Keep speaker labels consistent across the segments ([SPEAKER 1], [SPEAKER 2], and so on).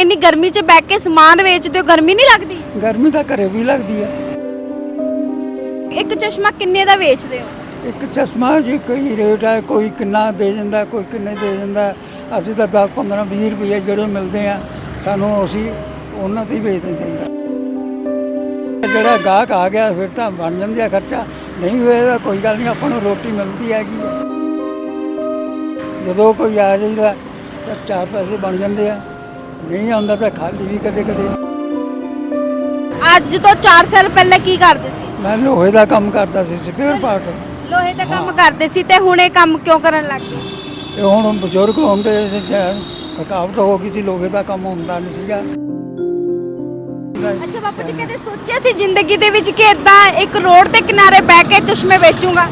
[SPEAKER 1] ਇੰਨੀ ਗਰਮੀ 'ਚ ਬੈਠ ਕੇ ਸਮਾਨ ਵੇਚਦੇ ਹੋ ਗਰਮੀ ਨਹੀਂ ਲੱਗਦੀ?
[SPEAKER 2] ਗਰਮੀ ਤਾਂ ਘਰੇ ਵੀ ਲੱਗਦੀ ਹੈ
[SPEAKER 1] ਇੱਕ ਚਸ਼ਮਾ ਕਿੰਨੇ ਦਾ ਵੇਚਦੇ ਹੋ?
[SPEAKER 2] ਇੱਕ ਚਸ਼ਮਾ ਜੀ ਕੋਈ ਰੇਟ ਹੈ ਕੋਈ ਕਿੰਨਾ ਦੇ ਜਾਂਦਾ ਕੋਈ ਕਿੰਨੇ ਦੇ ਜਾਂਦਾ। ਅਸੀਂ ਤਾਂ 10 15 20 ਰੁਪਏ ਜਿਹੜੇ ਮਿਲਦੇ ਆ ਸਾਨੂੰ ਅਸੀਂ ਉਹਨਾਂ ਤੇ ਹੀ ਵੇਚ ਦਿੰਦੇ ਹਾਂ ਜਿਹੜਾ ਗਾਹਕ ਆ ਗਿਆ ਫਿਰ ਤਾਂ ਬਣ ਜਾਂਦੀ ਆ ਖਰਚਾ। ਨਹੀਂ ਹੋਏਗਾ ਕੋਈ ਗੱਲ ਨਹੀਂ ਆਪਾਂ ਨੂੰ ਰੋਟੀ ਮਿਲਦੀ ਹੈਗੀ। ਜਦੋਂ ਕੋਈ ਆ ਜਾਈਦਾ ਤਾਂ ਚਾਰ ਪੈਸੇ ਬਣ ਜਾਂਦੇ ਆ। ਨਹੀਂ ਆਉਂਦਾ ਤਾਂ ਖਾਲੀ ਵੀ ਕਦੇ ਕਦੇ।
[SPEAKER 1] ਅੱਜ ਤੋਂ 4 ਸਾਲ ਪਹਿਲਾਂ ਕੀ ਕਰਦੇ ਸੀ?
[SPEAKER 2] ਮੈਂ ਲੋਹੇ ਦਾ ਕੰਮ ਕਰਦਾ ਸੀ ਸਪੇਅਰ ਪਾਰਟ।
[SPEAKER 1] ਲੋਹੇ ਦਾ ਕੰਮ ਕਰਦੇ ਸੀ ਤੇ ਹੁਣ ਇਹ ਕੰਮ ਕਿਉਂ ਕਰਨ ਲੱਗ ਗਏ?
[SPEAKER 2] ਹੁਣ ਬਜ਼ੁਰਗ ਹੁੰਦੇ ਥਕਾਵਟ ਹੋ ਗਈ ਸੀ ਲੋਹੇ ਦਾ ਕੰਮ ਹੁੰਦਾ ਨਹੀਂ ਸੀਗਾ।
[SPEAKER 1] ਅੱਛਾ ਬਾਪੂ ਜੀ ਕਦੇ ਸੋਚਿਆ ਸੀ ਜ਼ਿੰਦਗੀ ਦੇ ਵਿੱਚ ਕਿ ਇਦਾਂ ਇੱਕ ਰੋਡ ਦੇ ਕਿਨਾਰੇ ਬਹਿ ਕੇ ਚਸ਼ਮੇ ਵੇਚੂੰਗਾ?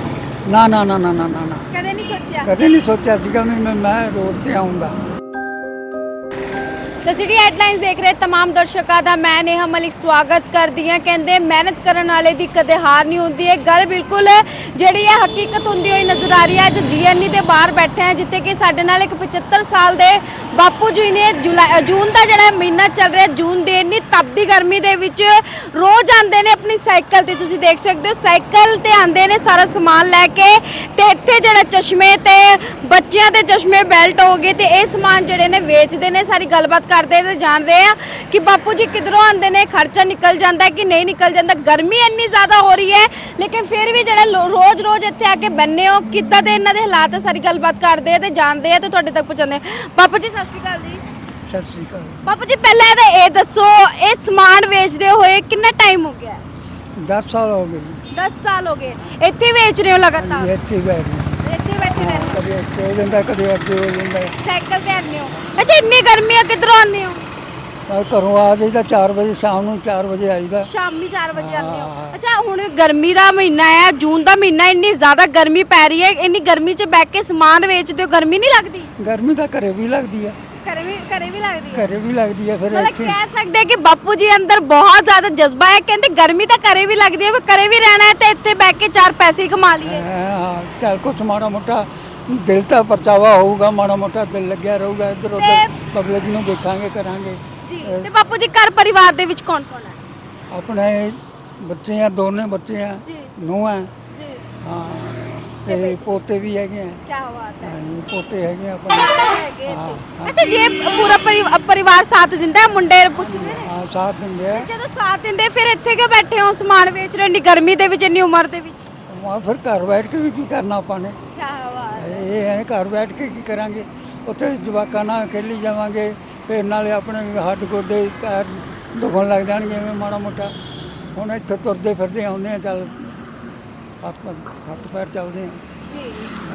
[SPEAKER 2] ਨਾ ਨਾ ਨਾ ਨਾ ਨਾ ਨਾ ਨਾ।
[SPEAKER 1] ਕਦੇ ਨਹੀਂ ਸੋਚਿਆ?
[SPEAKER 2] ਕਦੇ ਨਹੀਂ ਸੋਚਿਆ ਸੀਗਾ ਵੀ ਮੈਂ ਮੈਂ ਰੋਡ ਤੇ ਆਉਂਗਾ
[SPEAKER 1] ਤਾਂ ਜਿਹੜੀ ਹੈਡਲਾਈਨਸ ਦੇਖ ਰਹੇ तमाम ਦਰਸ਼ਕਾਂ ਦਾ ਮੈਂ ਨੇਹਾ ਮਲਿਕ ਸਵਾਗਤ ਕਰਦੀ ਹਾਂ ਕਹਿੰਦੇ ਮਿਹਨਤ ਕਰਨ ਵਾਲੇ ਦੀ ਕਦੇ ਹਾਰ ਨਹੀਂ ਹੁੰਦੀ ਇਹ ਗੱਲ ਬਿਲਕੁਲ ਜਿਹੜੀ ਹੈ ਹਕੀਕਤ ਹੁੰਦੀ ਹੋਈ ਨਜ਼ਰ ਆ ਰਹੀ ਹੈ ਅੱਜ ਜੀਐਨਈ ਦੇ ਬਾਹਰ ਬੈਠੇ ਹਾਂ ਜਿੱਥੇ ਕਿ ਸਾਡੇ ਨਾਲ ਇੱਕ 75 ਸਾਲ ਦੇ ਬਾਪੂ ਜੀ ਨੇ ਜੁਲਾਈ ਜੂਨ ਦਾ ਜਿਹੜਾ ਮਹੀਨਾ ਚੱਲ ਰਿਹਾ ਜੂਨ ਦੇ ਇੰਨੀ ਤਪਦੀ ਗਰਮੀ ਦੇ ਵਿੱਚ ਰੋਜ਼ ਆਉਂਦੇ ਨੇ ਆਪਣੀ ਸਾਈਕਲ ਤੇ ਤੁਸੀਂ ਦੇਖ ਸਕਦੇ ਹੋ ਸਾਈਕਲ ਤੇ ਆਉਂਦੇ ਨੇ ਸਾਰਾ ਸਮਾਨ ਲੈ ਕੇ ਤੇ ਇੱਥੇ ਜਿਹੜਾ ਚਸ਼ਮੇ ਤੇ ਬੱਚਿਆਂ ਦੇ ਚਸ਼ਮੇ ਬੈਲਟ ਹੋ ਗਏ ਤੇ ਇਹ ਸਮਾਨ ਜਿਹੜੇ ਨੇ ਵੇਚਦੇ ਨੇ ਸਾਰੀ ਗੱਲਬਾਤ ਕਰਦੇ ਤੇ ਜਾਣਦੇ ਆ ਕਿ ਬਾਪੂ ਜੀ ਕਿਧਰੋਂ ਆਉਂਦੇ ਨੇ ਖਰਚਾ ਨਿਕਲ ਜਾਂਦਾ ਕਿ ਨਹੀਂ ਨਿਕਲ ਜਾਂਦਾ ਗਰਮੀ ਇੰਨੀ ਜ਼ਿਆਦਾ ਹੋ ਰਹੀ ਹੈ ਲੇਕਿਨ ਫਿਰ ਵੀ ਜਿਹੜੇ ਰੋਜ਼-ਰੋਜ਼ ਇੱਥੇ ਆ ਕੇ ਬੰਨੇ ਹੋ ਕਿੱਦਾਂ ਦੇ ਇਹਨਾਂ ਦੇ ਹਾਲਾਤ ਸਾਰੀ ਗੱਲਬਾਤ ਕਰਦੇ ਆ ਤੇ ਜਾਣਦੇ ਆ ਤੇ ਤੁਹਾਡੇ ਤੱਕ ਪਹੁੰਚਾਉਂਦੇ ਬਾਪੂ ਜੀ ਸਤਿ ਸ਼੍ਰੀ ਅਕਾਲ ਜੀ।
[SPEAKER 2] ਸਤਿ ਸ੍ਰੀ ਅਕਾਲ।
[SPEAKER 1] ਬਾਪੂ ਜੀ ਪਹਿਲਾਂ ਇਹਦਾ ਇਹ ਦੱਸੋ ਇਹ ਸਮਾਨ ਵੇਚਦੇ ਹੋਏ ਕਿੰਨਾ ਟਾਈਮ ਹੋ ਗਿਆ?
[SPEAKER 2] 10 ਸਾਲ ਹੋ ਗਏ। ਜੀ।
[SPEAKER 1] 10 ਸਾਲ ਹੋ ਗਏ। ਇੱਥੇ ਵੇਚ ਰਹੇ ਹੋ ਲਗਾਤਾਰ?
[SPEAKER 2] ਇੱਥੇ ਹੀ ਬੈਠ ਗਏ।
[SPEAKER 1] ਇੱਥੇ ਬੈਠੇ
[SPEAKER 2] ਹਾਂ,
[SPEAKER 1] ਰਹਿੰਦੇ ਹੋ
[SPEAKER 2] ਕਦੇ ਇੱਥੇ ਹੋ ਜਾਂਦਾ ਕਦੇ ਅੱਗੇ ਹੋ ਜਾਂਦਾ।
[SPEAKER 1] ਸਾਈਕਲ ਤੇ ਆਉਂਦੇ ਹੋ। ਅੱਛਾ ਇੰਨੀ ਗਰਮੀ ਆ ਕਿੱਧਰੋਂ ਆਉਂਦੇ ਹੋ?
[SPEAKER 2] ਮੈਂ ਘਰੋਂ ਆ ਜਾਈਦਾ 4 ਵਜੇ ਸ਼ਾਮ ਨੂੰ 4 ਵਜੇ ਆਈਦਾ।
[SPEAKER 1] ਸ਼ਾਮੀ 4 ਵਜੇ ਆਉਂਦੇ ਹੋ।
[SPEAKER 2] ਹਾਂ।
[SPEAKER 1] ਅੱਛਾ ਹੁਣ ਗਰਮੀ ਦਾ ਮਹੀਨਾ ਹੈ ਜੂਨ ਦਾ ਮਹੀਨਾ ਇੰਨੀ ਜ਼ਿਆਦਾ ਗਰਮੀ ਪੈ ਰਹੀ ਹੈ ਇੰਨੀ ਗਰਮੀ 'ਚ ਬੈਠ ਕੇ ਸਮਾਨ ਵੇਚਦੇ ਹੋ ਗਰਮੀ ਨਹੀਂ ਲੱਗਦੀ?
[SPEAKER 2] ਗਰਮੀ ਤਾਂ ਘਰੇ ਵੀ ਲੱਗਦੀ ਹੈ
[SPEAKER 1] ਘਰੇ ਵੀ ਘਰੇ ਵੀ ਲੱਗਦੀ ਹੈ?
[SPEAKER 2] ਘਰੇ ਵੀ ਲੱਗਦੀ ਹੈ ਫਿਰ
[SPEAKER 1] ਮਤਲਬ
[SPEAKER 2] ਇੱਥੇ।
[SPEAKER 1] ਕਹਿ ਸਕਦੇ ਕਿ ਬਾਪੂ ਜੀ ਅੰਦਰ ਬਹੁਤ ਜ਼ਿਆਦਾ ਜਜ਼ਬਾ ਹੈ। ਕਹਿੰਦੇ ਗਰਮੀ ਤਾਂ ਘਰੇ ਵੀ ਲੱਗਦੀ ਹੈ ਪਰ ਘਰੇ ਵੀ ਰਹਿਣਾ ਹੈ ਤੇ ਇੱਥੇ ਬੈਠ ਕੇ ਚਾਰ ਪੈਸੇ ਹੀ ਕਮਾ ਲਈਏ।
[SPEAKER 2] ਹਾਂ ਚੱਲ ਕੁਛ ਮਾੜਾ ਮੋਟਾ ਦਿਲ ਤਾਂ ਪਰਚਾਵਾ ਹੋਊਗਾ ਮਾੜਾ ਮੋਟਾ ਦਿਲ ਲੱਗਿਆ ਰਹੂਗਾ ਇੱਧਰ ਉੱਧਰ ਪਬਲਿਕ ਨੂੰ ਦੇਖਾਂਗੇ ਕਰਾਂਗੇ।
[SPEAKER 1] ਜੀ ਤੇ ਬਾਪੂ ਜੀ ਘਰ ਪਰਿਵਾਰ ਦੇ ਵਿੱਚ ਕੌਣ ਕੌਣ ਹੈ?
[SPEAKER 2] ਆਪਣੇ ਬੱਚੇ ਆ ਦੋਨੇ ਬੱਚੇ ਆ
[SPEAKER 1] ਜੀ।
[SPEAKER 2] ਨੂੰਹ ਆ
[SPEAKER 1] ਜੀ।
[SPEAKER 2] ਹਾਂ। ਤੇ ਪੋਤੇ ਵੀ ਹੈਗੇ ਆ।
[SPEAKER 1] ਕੀ ਬਾਤ ਹੈ।
[SPEAKER 2] ਹਾਂਜੀ ਪੋਤੇ ਹੈਗੇ ਆ ਆਪਣੇ।
[SPEAKER 1] ਹੈਗੇ
[SPEAKER 2] ਹਾਂ,
[SPEAKER 1] ਇੱਥੇ। ਅੱਛਾ ਜੇ ਪੂਰਾ ਪਰਿ- ਪਰਿਵਾਰ ਸਾਥ ਦਿੰਦਾ ਹੈ ਮੁੰਡੇ ਪੁੱਛਦੇ ਨੇ?
[SPEAKER 2] ਹਾਂ ਸਾਥ ਦਿੰਦੇ ਆ।
[SPEAKER 1] ਜਦੋਂ ਸਾਥ ਦਿੰਦੇ ਫਿਰ ਇੱਥੇ ਕਿਉਂ ਬੈਠੇ ਹੋ ਸਮਾਨ ਵੇਚ ਰਹੇ ਇੰਨੀ ਗਰਮੀ ਦੇ ਵਿੱਚ ਇੰਨੀ ਉਮਰ ਦੇ ਵਿੱਚ?
[SPEAKER 2] ਮੈਂ ਫਿਰ ਘਰ ਬੈਠ ਕੇ ਵੀ ਕੀ ਕਰਨਾ ਆਪਾਂ ਨੇ?
[SPEAKER 1] ਕੀ ਬਾਤ
[SPEAKER 2] ਇਹ ਹੈ ਘਰ ਬੈਠ ਕੇ ਕੀ ਕਰਾਂਗੇ? ਉੱਥੇ ਜਵਾਕਾਂ ਨਾਲ ਖੇਲੀ ਜਾਵਾਂਗੇ ਫਿਰ ਨਾਲੇ ਆਪਣੇ ਹੱਡ ਗੋਡੇ ਪੈਰ ਦੁਖਣ ਲੱਗ ਜਾਣਗੇ ਐਵੇਂ ਮਾੜਾ ਮੋਟਾ। ਹੁਣ ਇੱਥੇ ਤੁਰਦੇ ਫਿਰਦੇ ਆਉਂਦੇ ਆ ਚੱਲ ਹੱਥ ਹੱਥ ਪੈਰ ਚੱਲਦੇ ਆ।
[SPEAKER 1] ਜੀ।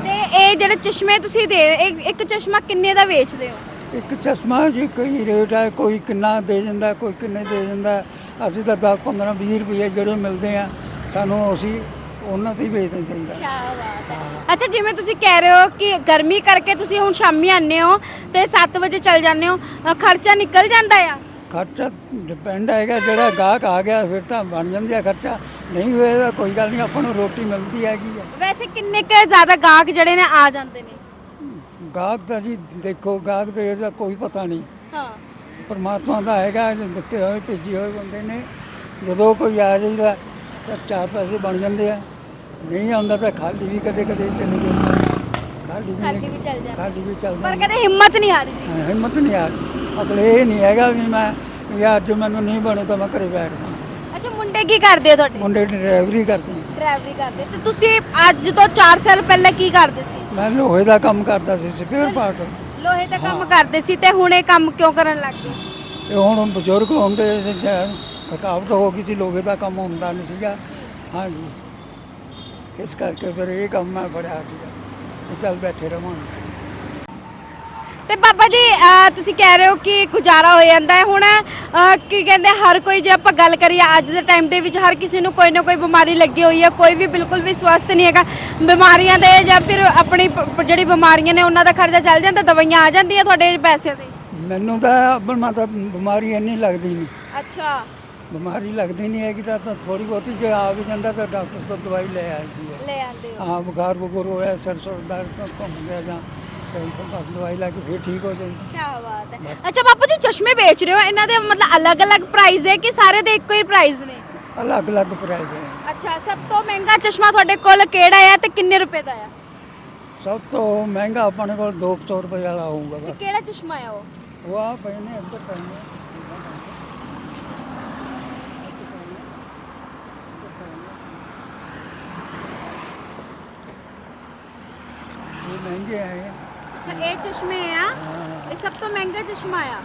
[SPEAKER 1] ਤੇ ਇਹ ਜਿਹੜੇ ਚਸ਼ਮੇ ਤੁਸੀਂ ਦੇ ਇੱਕ ਇੱਕ ਚਸ਼ਮਾ ਕਿੰਨੇ ਦਾ ਵੇਚਦੇ ਹੋ?
[SPEAKER 2] ਇੱਕ ਚਸ਼ਮਾ ਜੀ ਕੋਈ ਰੇਟ ਹੈ ਕੋਈ ਕਿੰਨਾ ਦੇ ਜਾਂਦਾ ਕੋਈ ਕਿੰਨੇ ਦੇ ਜਾਂਦਾ ਅਸੀਂ ਤਾਂ 10 15 20 ਰੁਪਏ ਜਿਹੜੇ ਮਿਲਦੇ ਆ ਸਾਨੂੰ ਅਸੀਂ ਉਹਨਾਂ ਤੇ ਹੀ ਵੇਚ ਦਿੰਦੇ ਹਾਂ।
[SPEAKER 1] ਅੱਛਾ ਜਿਵੇਂ ਤੁਸੀਂ ਕਹਿ ਰਹੇ ਹੋ ਕਿ ਗਰਮੀ ਕਰਕੇ ਤੁਸੀਂ ਹੁਣ ਸ਼ਾਮੀ ਆਉਂਦੇ ਹੋ ਤੇ 7 ਵਜੇ ਚੱਲ ਜਾਂਦੇ ਹੋ ਖਰਚਾ ਨਿਕਲ ਜਾਂਦਾ ਆ?
[SPEAKER 2] ਖਰਚਾ ਡਿਪੈਂਡ ਹੈਗਾ ਜਿਹੜਾ ਗਾਹਕ ਆ ਗਿਆ ਫਿਰ ਤਾਂ ਬਣ ਜਾਂਦੀ ਆ ਖਰਚਾ। ਨਹੀਂ ਹੋਏਗਾ ਕੋਈ ਗੱਲ ਨਹੀਂ ਆਪਾਂ ਨੂੰ ਰੋਟੀ ਮਿਲਦੀ ਹੈਗੀ ਆ।
[SPEAKER 1] ਵੈਸੇ ਕਿੰਨੇ ਕੁ ਜ਼ਿਆਦਾ ਗਾਹਕ ਜਿਹੜੇ ਨੇ ਆ ਜਾਂਦੇ ਨੇ?
[SPEAKER 2] ਗਾਹਕ ਦਾ ਜੀ ਦੇਖੋ ਗਾਹਕ ਦੇ ਦਾ ਕੋਈ ਪਤਾ ਨਹੀਂ।
[SPEAKER 1] ਹਾਂ।
[SPEAKER 2] ਪਰਮਾਤਮਾ ਦਾ ਹੈਗਾ ਜੋ ਦਿੱਤੇ ਹੋਏ ਭੇਜੀ ਹੋਏ ਬੰਦੇ ਨੇ। ਜਦੋਂ ਕੋਈ ਆ ਜਾਈਦਾ ਤਾਂ ਚਾਰ ਪੈਸੇ ਬਣ ਜਾਂਦੇ ਆ। ਨਹੀਂ ਆਉਂਦਾ ਤਾਂ ਖਾਲੀ ਵੀ ਕਦੇ ਕਦੇ ਚਲੇ ਜਾਂਦਾ ਖਾਲੀ ਵੀ
[SPEAKER 1] ਚੱਲ ਜਾਂਦਾ
[SPEAKER 2] ਖਾਲੀ ਵੀ ਚੱਲ
[SPEAKER 1] ਪਰ
[SPEAKER 2] ਜਾਂਦਾ
[SPEAKER 1] ਕਦੇ ਹਿੰਮਤ ਨਹੀਂ ਹਾਰੀ ਦੀ
[SPEAKER 2] ਹਾਂ, ਹਿੰਮਤ ਨਹੀਂ ਆ ਰਹੀ। ਮਤਲਬ ਇਹ ਨਹੀਂ ਹੈਗਾ ਵੀ ਮੈਂ ਵੀ ਅੱਜ ਮੈਨੂੰ ਨਹੀਂ ਬਣੇ ਤਾਂ ਮੈਂ ਘਰੇ ਬੈਠ ਜਾਵਾਂ।
[SPEAKER 1] ਅੱਛਾ ਮੁੰਡੇ ਕੀ ਕਰਦੇ ਆ ਤੁਹਾਡੇ?
[SPEAKER 2] ਮੁੰਡੇ ਡਰਾਈਵਰੀ ਕਰਦੇ ਆ।
[SPEAKER 1] ਡਰਾਈਵਰੀ ਕਰਦੇ ਤੇ ਤੁਸੀਂ ਅੱਜ ਤੋਂ 4 ਸਾਲ ਪਹਿਲਾਂ ਕੀ ਕਰਦੇ ਸੀ?
[SPEAKER 2] ਮੈਂ ਲੋਹੇ ਦਾ ਕੰਮ ਕਰਦਾ ਸੀ ਸਪੇਅਰ ਪਾਰਟ।
[SPEAKER 1] ਲੋਹੇ ਦਾ ਕੰਮ ਕਰਦੇ ਸੀ ਤੇ ਹੁਣ ਇਹ ਕੰਮ ਕਿਉਂ ਕਰਨ ਲੱਗ ਗਏ?
[SPEAKER 2] ਇਹ ਹੁਣ ਬਜ਼ੁਰਗ ਹੁੰਦੇ ਸੀ, ਜਾਂ ਥਕਾਵਟ ਹੋ ਗਈ ਸੀ ਲੋਹੇ ਦਾ ਕੰਮ ਹੁੰਦਾ ਨਹੀਂ ਸੀਗਾ। ਹਾਂਜੀ। ਇਸ ਕਰਕੇ ਫਿਰ ਇਹ ਕੰਮ ਮੈਂ ਫੜਿਆ ਸੀਗਾ। ਵੀ ਚੱਲ ਬੈਠੇ ਰਵਾਂਗੇ
[SPEAKER 1] ਤੇ ਬਾਬਾ ਜੀ ਅਹ ਤੁਸੀਂ ਕਹਿ ਰਹੇ ਹੋ ਕਿ ਗੁਜ਼ਾਰਾ ਹੋ ਜਾਂਦਾ ਹੈ। ਹੁਣ ਅਹ ਕੀ ਕਹਿੰਦੇ ਹਰ ਕੋਈ ਜੇ ਆਪਾਂ ਗੱਲ ਕਰੀਏ ਅੱਜ ਦੇ ਟਾਈਮ ਦੇ ਵਿੱਚ ਹਰ ਕਿਸੇ ਨੂੰ ਕੋਈ ਨਾ ਕੋਈ ਬਿਮਾਰੀ ਲੱਗੀ ਹੋਈ ਹੈ। ਕੋਈ ਵੀ ਬਿਲਕੁਲ ਵੀ ਸਵਸਥ ਨਹੀਂ ਹੈਗਾ। ਬਿਮਾਰੀਆਂ ਦੇ ਜਾਂ ਫਿਰ ਆਪਣੀ ਪ- ਪ- ਜਿਹੜੀ ਬਿਮਾਰੀਆਂ ਨੇ ਉਹਨਾਂ ਦਾ ਖਰਚਾ ਚੱਲ ਜਾਂਦਾ ਦਵਾਈਆਂ ਆ ਜਾਂਦੀਆਂ ਤੁਹਾਡੇ ਪੈਸੇ ਤੇ?
[SPEAKER 2] ਮੈਨੂੰ ਤਾਂ ਅਬਲ ਤਾਂ ਬਿਮਾਰੀ ਇੰਨੀ ਲੱਗਦੀ ਨਹੀਂ
[SPEAKER 1] ਅੱਛਾ।
[SPEAKER 2] ਬਿਮਾਰੀ ਲੱਗਦੀ ਨਹੀਂ ਹੈਗੀ ਤਾਂ ਤਾਂ ਥੋੜੀ ਬਹੁਤੀ ਜੇ ਆ ਵੀ ਜਾਂਦਾ ਤਾਂ ਡਾਕਟਰ ਤੋਂ ਦਵਾਈ ਲੈ ਆਈਦੀ ਹੈ।
[SPEAKER 1] ਲੈ ਆਂਦੇ ਹੋ।
[SPEAKER 2] ਹਾਂ ਬੁਖਾਰ ਬੁਖਾਰ ਹੋਇਆ ਸਿਰ ਸੁਰ ਦਰਦ ਤੋਂ ਘੁੰਮ ਗਿਆ ਜਾਂ ਟੈਨਸ਼ਨ ਬਸ ਦਵਾਈ ਲੈ ਕੇ ਫਿਰ ਠੀਕ ਹੋ ਜਾਂਦੀ
[SPEAKER 1] ਕੀ ਬਾਤ ਹੈ। ਅੱਛਾ ਬਾਪੂ ਜੀ ਚਸ਼ਮੇ ਵੇਚ ਰਹੇ ਹੋ। ਇਹਨਾਂ ਦੇ ਮਤਲਬ ਅਲੱਗ-ਅਲੱਗ ਪ੍ਰਾਈਸ ਹੈ ਕਿ ਸਾਰੇ ਦੇ ਇੱਕੋ ਹੀ ਪ੍ਰਾਈਸ ਨੇ?
[SPEAKER 2] ਅਲੱਗ ਅਲੱਗ ਪ੍ਰਾਈਸ ਹੈ।
[SPEAKER 1] ਅੱਛਾ ਸਭ ਤੋਂ ਮਹਿੰਗਾ ਚਸ਼ਮਾ ਤੁਹਾਡੇ ਕੋਲ ਕਿਹੜਾ ਹੈ ਤੇ ਕਿੰਨੇ ਰੁਪਏ ਦਾ ਹੈ
[SPEAKER 2] ਸਭ ਤੋਂ ਮਹਿੰਗਾ ਆਪਣੇ ਕੋਲ 200 ਰੁਪਏ ਵਾਲਾ ਆਊਗਾ
[SPEAKER 1] ਤੇ
[SPEAKER 2] ਬਸ।
[SPEAKER 1] ਕਿਹੜਾ ਚਸ਼ਮਾ ਹੈ ਉਹ?
[SPEAKER 2] ਉਹ ਆ ਪਏ ਨੇ ਇੱਧਰ ਪਏ ਨੇ ਇਹ ਮਹਿੰਗੇ ਆਏ ਆ।
[SPEAKER 1] ਅੱਛਾ ਇਹ ਚਸ਼ਮੇ ਆ? ਇਹ ਸਭ ਤੋਂ ਮਹਿੰਗਾ ਚਸ਼ਮਾ ਆ?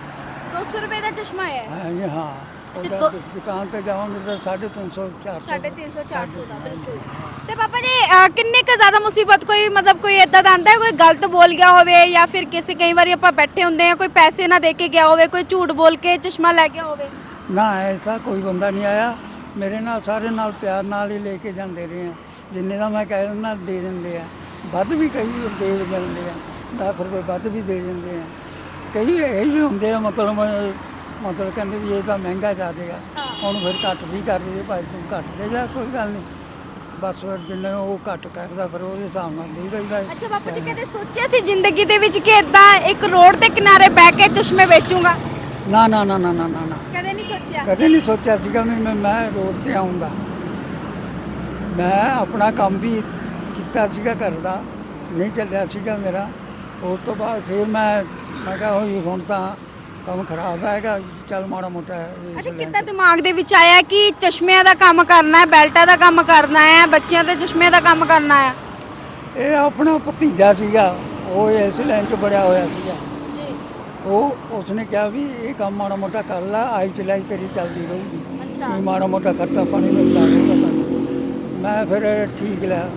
[SPEAKER 1] 200 ਰੁਪਏ ਦਾ ਚਸ਼ਮਾ ਹੈ।
[SPEAKER 2] ਹਾਂ ਜੀ ਹਾਂ।
[SPEAKER 1] ਅੱਛਾ,
[SPEAKER 2] ਉਹਦਾ
[SPEAKER 1] ਦੋ-
[SPEAKER 2] ਦੁਕਾਨ ਤੇ ਜਾਵਾਂਗੇ ਤਾਂ 350 400
[SPEAKER 1] 350 400 ਦਾ ਬਿਲਕੁਲ। ਤੇ ਪਾਪਾ ਜੀ ਅਹ, ਕਿੰਨੀ ਕੁ ਜ਼ਿਆਦਾ ਮੁਸੀਬਤ ਕੋਈ ਮਤਲਬ ਕੋਈ ਇਦਾਂ ਦਾ ਆਂਦਾ ਕੋਈ ਗਲਤ ਬੋਲ ਗਿਆ ਹੋਵੇ ਜਾਂ ਫਿਰ ਕਿਸੇ ਕਈ ਵਾਰੀ ਆਪਾਂ ਬੈਠੇ ਹੁੰਦੇ ਆ ਕੋਈ ਪੈਸੇ ਨਾ ਦੇ ਕੇ ਗਿਆ ਹੋਵੇ ਕੋਈ ਝੂਠ ਬੋਲ ਕੇ ਚਸ਼ਮਾ ਲੈ ਗਿਆ ਹੋਵੇ?
[SPEAKER 2] ਨਾ ਐਸਾ ਕੋਈ ਬੰਦਾ ਨਹੀਂ ਆਇਆ। ਮੇਰੇ ਨਾਲ ਸਾਰੇ ਨਾਲ ਪਿਆਰ ਨਾਲ ਹੀ ਲੈ ਕੇ ਜਾਂਦੇ ਰਹੇ ਆ। ਜਿੰਨੇ ਦਾ ਮੈਂ ਕਹਿ ਦਿੰਦਾ ਦੇ ਦਿੰਦੇ ਆ। ਵੱਧ ਵੀ ਕਈ ਦੇ ਜਾਂਦੇ ਆ 10 ਰੁਪਏ ਵੱਧ ਵੀ ਦੇ ਦਿੰਦੇ ਆ। ਕਈ ਇਹ ਜਿਹੇ ਹੁੰਦੇ ਆ ਮਤਲਬ ਮਤਲਬ ਕਹਿੰਦੇ ਵੀ ਇਹ ਤਾਂ ਮਹਿੰਗਾ
[SPEAKER 1] ਹਾਂ।
[SPEAKER 2] ਹੁਣ ਫਿਰ ਘੱਟ ਵੀ ਕਰ ਦੇ ਭਾਈ ਤੂੰ ਘੱਟ ਦੇ ਜਾ ਕੋਈ ਗੱਲ ਨਹੀਂ। ਬਸ ਫਿਰ ਜਿੰਨੇ ਉਹ ਘੱਟ ਕਰਦਾ ਫਿਰ ਉਹਦੇ ਹਿਸਾਬ ਨਾਲ ਦੇ ਦਈਦਾ
[SPEAKER 1] ਅੱਛਾ ਬਾਪੂ ਜੀ ਕਦੇ ਸੋਚਿਆ ਸੀ ਜ਼ਿੰਦਗੀ ਦੇ ਵਿੱਚ ਕਿ ਇਦਾਂ ਇੱਕ ਰੋਡ ਦੇ ਕਿਨਾਰੇ ਬਹਿ ਕੇ ਚਸ਼ਮੇ ਵੇਚੂੰਗਾ?
[SPEAKER 2] ਨਾ ਨਾ ਨਾ ਨਾ ਨਾ ਨਾ ਨਾ।
[SPEAKER 1] ਕਦੇ ਨਹੀਂ ਸੋਚਿਆ?
[SPEAKER 2] ਕਦੇ ਨਹੀਂ ਸੋਚਿਆ ਸੀਗਾ ਵੀ ਮੈਂ ਮੈਂ ਰੋਡ ਤੇ ਆਉਂਗਾ ਮੈਂ ਆਪਣਾ ਕੰਮ ਵੀ ਕੀਤਾ ਸੀਗਾ ਘਰ ਦਾ ਨਹੀਂ ਚੱਲਿਆ ਸੀਗਾ ਮੇਰਾ। ਉਸ ਤੋਂ ਬਾਅਦ ਫਿਰ ਮੈਂ ਮੈਂ ਕਿਹਾ ਹੋਈ ਹੁਣ ਤਾਂ ਕੰਮ ਖਰਾਬ ਹੈਗਾ ਚੱਲ ਮਾੜਾ ਮੋਟਾ ਇਸ
[SPEAKER 1] ਅੱਛਾ ਕਿੱਦਾਂ ਦਿਮਾਗ ਦੇ ਵਿੱਚ ਆਇਆ ਕਿ ਚਸ਼ਮਿਆਂ ਦਾ ਕੰਮ ਕਰਨਾ ਹੈ ਬੈਲਟਾਂ ਦਾ ਕੰਮ ਕਰਨਾ ਹੈ ਬੱਚਿਆਂ ਦੇ ਚਸ਼ਮਿਆਂ ਦਾ ਕੰਮ ਕਰਨਾ ਹੈ?
[SPEAKER 2] ਇਹ ਆਪਣਾ ਭਤੀਜਾ ਸੀਗਾ ਉਹ ਇਸ ਲਾਈਨ 'ਚ ਬੜਿਆ ਹੋਇਆ ਸੀਗਾ।
[SPEAKER 1] ਜੀ।
[SPEAKER 2] ਉਹ ਉਸਨੇ ਕਿਹਾ ਵੀ ਇਹ ਕੰਮ ਮਾੜਾ ਮੋਟਾ ਕਰ ਲੈ ਆਈ ਚਲਾਈ ਤੇਰੀ ਚੱਲਦੀ ਰਹੂਗੀ।
[SPEAKER 1] ਅੱਛਾ।
[SPEAKER 2] ਵੀ ਮਾੜਾ ਮੋਟਾ ਖਰਚਾ ਪਾਣੀ ਮਿਲਦਾ ਰਹੇਗਾ ਤੁਹਾਨੂੰ ਮੈਂ ਫਿਰ ਠੀਕ ਲਿਆ।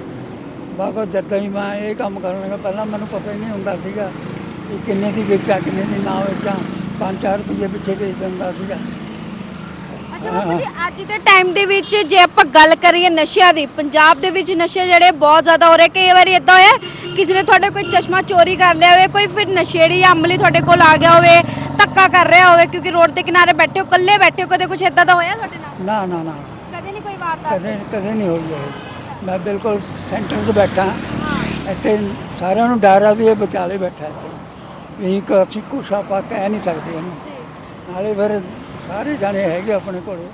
[SPEAKER 2] ਬਾਬਾ ਜਦੋਂ ਹੀ ਮੈਂ ਇਹ ਕੰਮ ਕਰਨ ਲੱਗਾ। ਪਹਿਲਾਂ ਮੈਨੂੰ ਪਤਾ ਹੀ ਨਹੀਂ ਹੁੰਦਾ ਸੀਗਾ ਕਿ ਕਿੰਨੇ ਦੀ ਵੇਚਾਂ ਕਿੰਨੇ ਦੀ ਨਾ ਵੇਚਾਂ। 5-4 ਰੁਪਏ ਪਿੱਛੇ ਵੇਚ ਦਿੰਦਾ ਸੀਗਾ।
[SPEAKER 1] ਅੱਛਾ ਬਾਪੂ ਜੀ ਅੱਜ ਦੇ ਟਾਈਮ ਦੇ ਵਿੱਚ ਜੇ ਆਪਾਂ ਗੱਲ ਕਰੀਏ ਨਸ਼ਿਆਂ ਦੀ ਪੰਜਾਬ ਦੇ ਵਿੱਚ ਨਸ਼ੇ ਜਿਹੜੇ ਬਹੁਤ ਜ਼ਿਆਦਾ ਹੋ ਰਹੇ ਕਈ ਵਾਰੀ ਇਦਾਂ ਹੋਇਆ ਕਿਸੇ ਨੇ ਤੁਹਾਡੇ ਕੋਈ ਚਸ਼ਮਾ ਚੋਰੀ ਕਰ ਲਿਆ ਹੋਵੇ ਕੋਈ ਫਿਰ ਨਸ਼ੇੜੀ ਜਾਂ ਅਮਲੀ ਤੁਹਾਡੇ ਕੋਲ ਆ ਗਿਆ ਹੋਵੇ ਧੱਕਾ ਕਰ ਰਿਹਾ ਹੋਵੇ ਕਿਉਂਕਿ ਰੋਡ ਦੇ ਕਿਨਾਰੇ ਬੈਠੇ ਹੋ ਇਕੱਲੇ ਬੈਠੇ ਹੋ ਕਦੇ ਕੁਝ ਇਦਾਂ ਦਾ ਹੋਇਆ ਤੁਹਾਡੇ ਨਾਲ?
[SPEAKER 2] ਨਾ ਨਾ ਨਾ।
[SPEAKER 1] ਕਦੇ ਨਹੀਂ ਕੋਈ ਵਾਰਦਾਤ?
[SPEAKER 2] ਕਦੇ ਕਦੇ ਨਹੀਂ ਹੋਈ ਇਹ। ਮੈਂ ਬਿਲਕੁਲ ਸੈਂਟਰ 'ਚ ਬੈਠਾ
[SPEAKER 1] ਹਾਂ।
[SPEAKER 2] ਇੱਥੇ ਸਾਰਿਆਂ ਨੂੰ ਡਰ ਆ ਵੀ ਇਹ ਵਿਚਾਲੇ ਬੈਠਾ ਇੱਥੇ। ਵੀ ਅਸੀਂ ਕੁਛ ਆਪਾਂ ਕਹਿ ਨਹੀਂ ਸਕਦੇ ਇਹਨੂੰ। ਨਾਲੇ ਫਿਰ ਸਾਰੇ ਜਾਣੇ ਹੈਗੇ ਆਪਣੇ ਕੋਲੇ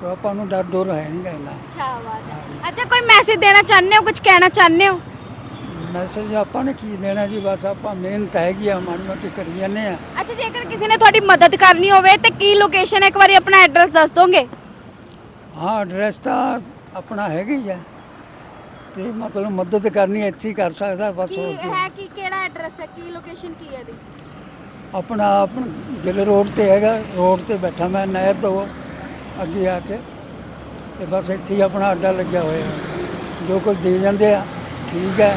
[SPEAKER 2] ਤੇ ਆਪਾਂ ਨੂੰ ਡਰ ਡਰ ਹੈ ਨਹੀਂ ਇੰਨਾ।
[SPEAKER 1] ਕੀ ਬਾਤ ਹੈ। ਅੱਛਾ ਕੋਈ ਮੈਸੇਜ ਦੇਣਾ ਚਾਹੁੰਦੇ ਹੋ ਕੁਝ ਕਹਿਣਾ ਚਾਹੁੰਦੇ ਹੋ?
[SPEAKER 2] ਮੈਸੇਜ ਆਪਾਂ ਨੇ ਕੀ ਦੇਣਾ ਜੀ ਬਸ ਆਪਾਂ ਮਿਹਨਤ ਹੈਗੀ ਆ ਮਾੜੀ ਮੋਟੀ ਕਰੀ ਜਾਂਦੇ ਆ।
[SPEAKER 1] ਅੱਛਾ ਜੇਕਰ ਕਿਸੇ ਨੇ ਤੁਹਾਡੀ ਮਦਦ ਕਰਨੀ ਹੋਵੇ ਤੇ ਕੀ ਲੋਕੇਸ਼ਨ ਹੈ? ਇੱਕ ਵਾਰੀ ਆਪਣਾ ਐਡਰੈਸ ਦੱਸ ਦੋਗੇ?
[SPEAKER 2] ਹਾਂ ਐਡਰੈਸ ਤਾਂ ਆਪਣਾ ਹੈਗਾ ਹੀ ਆ। ਤੇ ਮਤਲਬ ਮਦਦ ਕਰਨੀ ਇੱਥੇ ਹੀ ਕਰ ਸਕਦਾ ਬਸ
[SPEAKER 1] ਕੀ
[SPEAKER 2] ਹੋਰ ਕੀ।
[SPEAKER 1] ਹੈ ਕੀ ਕਿਹੜਾ ਐਡਰੈਸ ਹੈ ਕੀ ਲੋਕੇਸ਼ਨ ਕੀ ਹੈ ਇਹਦੀ?
[SPEAKER 2] ਆਪਣਾ ਆਪਣਾ ਗਿੱਲ ਰੋਡ ਤੇ ਹੈਗਾ ਰੋਡ ਤੇ ਬੈਠਾ ਮੈਂ ਨਹਿਰ ਤੋਂ ਅੱਗੇ ਆ ਕੇ ਤੇ ਬਸ ਇੱਥੇ ਹੀ ਆਪਣਾ ਅੱਡਾ ਲੱਗਿਆ ਹੋਇਆ। ਜੋ ਕੁਝ ਦੇ ਜਾਂਦੇ ਆ ਠੀਕ ਹੈ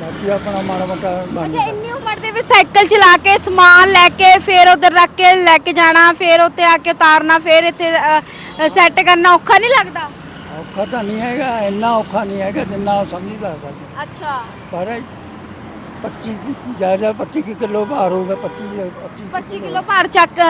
[SPEAKER 2] ਬਾਕੀ ਆਪਣਾ ਮਾੜਾ ਮੋਟਾ ਬਣ
[SPEAKER 1] ਅੱਛਾ
[SPEAKER 2] ਜਾਂਦਾ।
[SPEAKER 1] ਇੰਨੀ ਉਮਰ ਦੇ ਵਿੱਚ ਸਾਈਕਲ ਚਲਾ ਕੇ ਸਮਾਨ ਲੈ ਕੇ ਫਿਰ ਉਧਰ ਰੱਖ ਕੇ ਲੈ ਕੇ ਜਾਣਾ ਫਿਰ ਉੱਤੇ ਆ ਕੇ ਉਤਾਰਨਾ ਫਿਰ ਇੱਥੇ ਸੈੱਟ ਕਰਨਾ ਔਖਾ ਨਹੀਂ ਲੱਗਦਾ?
[SPEAKER 2] ਔਖਾ ਤਾਂ ਨਹੀਂ ਹੈਗਾ ਇੰਨਾ ਔਖਾ ਨਹੀਂ ਹੈਗਾ ਜਿੰਨਾ ਸਮਝਦਾ ਸਕਦੇ।
[SPEAKER 1] ਅੱਛਾ।
[SPEAKER 2] ਪਰ 25 ਜ਼ਿਆਦਾ 25 ਕਿਲੋ ਭਾਰ ਹੋਊਗਾ 25 25
[SPEAKER 1] 25 ਕਿਲੋ ਭਾਰ ਚੱਕ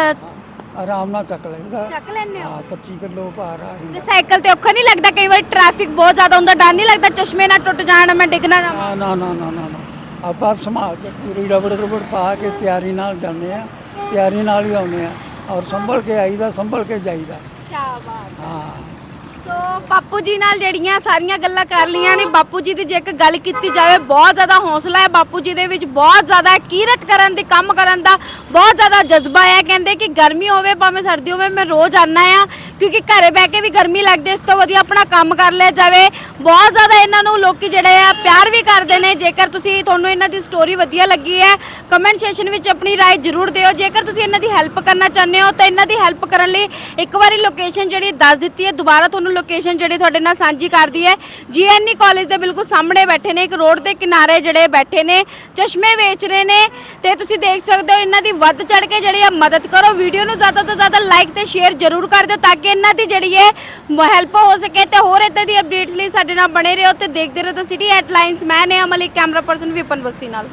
[SPEAKER 2] ਆਰਾਮ ਨਾਲ ਚੱਕ ਲੈਂਦਾ
[SPEAKER 1] ਚੱਕ ਲੈਂਦੇ ਹੋ?
[SPEAKER 2] ਹਾਂ 25 ਕਿਲੋ ਭਾਰ ਆ
[SPEAKER 1] ਤੇ
[SPEAKER 2] ਜਾਂਦਾ।
[SPEAKER 1] ਸਾਈਕਲ ਤੇ ਔਖਾ ਨਹੀਂ ਲੱਗਦਾ ਕਈ ਵਾਰ ਟ੍ਰੈਫਿਕ ਬਹੁਤ ਜ਼ਿਆਦਾ ਹੁੰਦਾ ਡਰ ਨਹੀਂ ਲੱਗਦਾ ਚਸ਼ਮੇ ਨਾਲ ਟੁੱਟ ਜਾਣ ਮੈਂ ਡਿੱਗ ਨਾ ਜਾਵਾਂ?
[SPEAKER 2] ਨਾ ਨਾ ਨਾ ਨਾ ਨਾ। ਨਾ ਆਪਾਂ ਸੰਭਾਲ ਕੇ ਪੂਰੀ ਰਬੜ ਰਬੜ ਪਾ ਕੇ ਤਿਆਰੀ ਨਾਲ ਜਾਂਦੇ ਆ ਤਿਆਰੀ ਨਾਲ ਹੀ ਆਉਂਦੇ ਆ ਔਰ ਸੰਭਲ ਕੇ ਆਈਦਾ ਸੰਭਲ ਕੇ ਜਾਈਦਾ।
[SPEAKER 1] ਕੀ ਬਾਤ।
[SPEAKER 2] ਹਾਂ।
[SPEAKER 1] ਸੋ ਬਾਪੂ ਜੀ ਨਾਲ ਜਿਹੜੀਆਂ ਸਾਰੀਆਂ ਗੱਲਾਂ ਕਰ ਲੀਆਂ ਨੇ ਬਾਪੂ ਜੀ ਦੀ ਜੇ ਇੱਕ ਗੱਲ ਕੀਤੀ ਜਾਵੇ ਬਹੁਤ ਜ਼ਿਆਦਾ ਹੌਸਲਾ ਹੈ ਬਾਪੂ ਜੀ ਦੇ ਵਿੱਚ ਬਹੁਤ ਜ਼ਿਆਦਾ ਕੀਰਤ ਕਰਨ ਦੇ ਕੰਮ ਕਰਨ ਦਾ ਬਹੁਤ ਜ਼ਿਆਦਾ ਜਜ਼ਬਾ ਹੈ ਕਹਿੰਦੇ ਕਿ ਗਰਮੀ ਹੋਵੇ ਭਾਵੇਂ ਸਰਦੀ ਹੋਵੇ ਮੈਂ ਰੋਜ਼ ਆਨਾ ਆ ਕਿਉਂਕਿ ਘਰੇ ਬਹਿ ਕੇ ਵੀ ਗਰਮੀ ਲੱਗਦੀ ਇਸ ਤੋਂ ਵਧੀਆ ਆਪਣਾ ਕੰਮ ਕਰ ਲਿਆ ਜਾਵੇ ਬਹੁਤ ਜ਼ਿਆਦਾ ਇਹਨਾਂ ਨੂੰ ਲੋਕੀ ਜਿਹੜੇ ਆ ਪਿਆਰ ਵੀ ਕਰਦੇ ਨੇ ਜੇਕਰ ਤੁਸੀਂ ਤੁਹਾਨੂੰ ਇਹਨਾਂ ਦੀ ਸਟੋਰੀ ਵਧੀਆ ਲੱਗੀ ਹੈ ਕਮੈਂਟ ਸੈਕਸ਼ਨ ਵਿੱਚ ਆਪਣੀ رائے ਜ਼ਰੂਰ ਦਿਓ ਜੇਕਰ ਤੁਸੀਂ ਇਹਨਾਂ ਦੀ ਹੈਲਪ ਕਰਨਾ ਚਾਹੁੰਦੇ ਹੋ ਤਾਂ ਇਹਨਾਂ ਦੀ ਹੈਲਪ ਕਰਨ ਲਈ ਇੱਕ ਵਾਰੀ ਲੋਕੇਸ਼ਨ ਜਿਹੜੀ ਦੱਸ ਦਿੱਤੀ ਹੈ ਦੁਬਾਰਾ ਤੁਹਾਨੂੰ ਲੋਕੇਸ਼ਨ ਜਿਹੜੀ ਤੁਹਾਡੇ ਨਾਲ ਸਾਂਝੀ ਕਰਦੀ ਹੈ। ਜੀਐਨਈ ਕਾਲਜ ਦੇ ਬਿਲਕੁਲ ਸਾਹਮਣੇ ਬੈਠੇ ਨੇ, ਇੱਕ ਰੋਡ ਦੇ ਕਿਨਾਰੇ ਜਿਹੜੇ ਬੈਠੇ ਨੇ, ਚਸ਼ਮੇ ਵੇਚ ਰਹੇ ਨੇ ਤੇ ਤੁਸੀਂ ਦੇਖ ਸਕਦੇ ਹੋ ਇਹਨਾਂ ਦੀ ਵੱਧ ਚੜ ਕੇ ਜਿਹੜੀ ਆ ਮਦਦ ਕਰੋ। ਵੀਡੀਓ ਨੂੰ ਜ਼ਿਆਦਾ ਤੋਂ ਜ਼ਿਆਦਾ ਲਾਈਕ ਤੇ ਸ਼ੇਅਰ ਜ਼ਰੂਰ ਕਰ ਦਿਓ ਤਾਂ ਕਿ ਇਹਨਾਂ ਦੀ ਜਿਹੜੀ ਹੈ ਹੈਲਪ ਹੋ ਸਕੇ ਤੇ ਹੋਰ ਇਦਾਂ ਦੀ ਅਪਡੇਟਸ ਲਈ ਸਾਡੇ ਨਾਲ ਬਣੇ ਰਹੋ ਤੇ ਦੇਖਦੇ ਰਹੋ ਤਾਂ ਸਿਟੀ ਹੈਡਲਾਈਨਸ ਮੈਂ ਨੇ ਇੱਕ ਕੈਮਰਾ ਪਰਸਨ ਵਿਪਨ ਬੱਸੀ ਨਾਲ।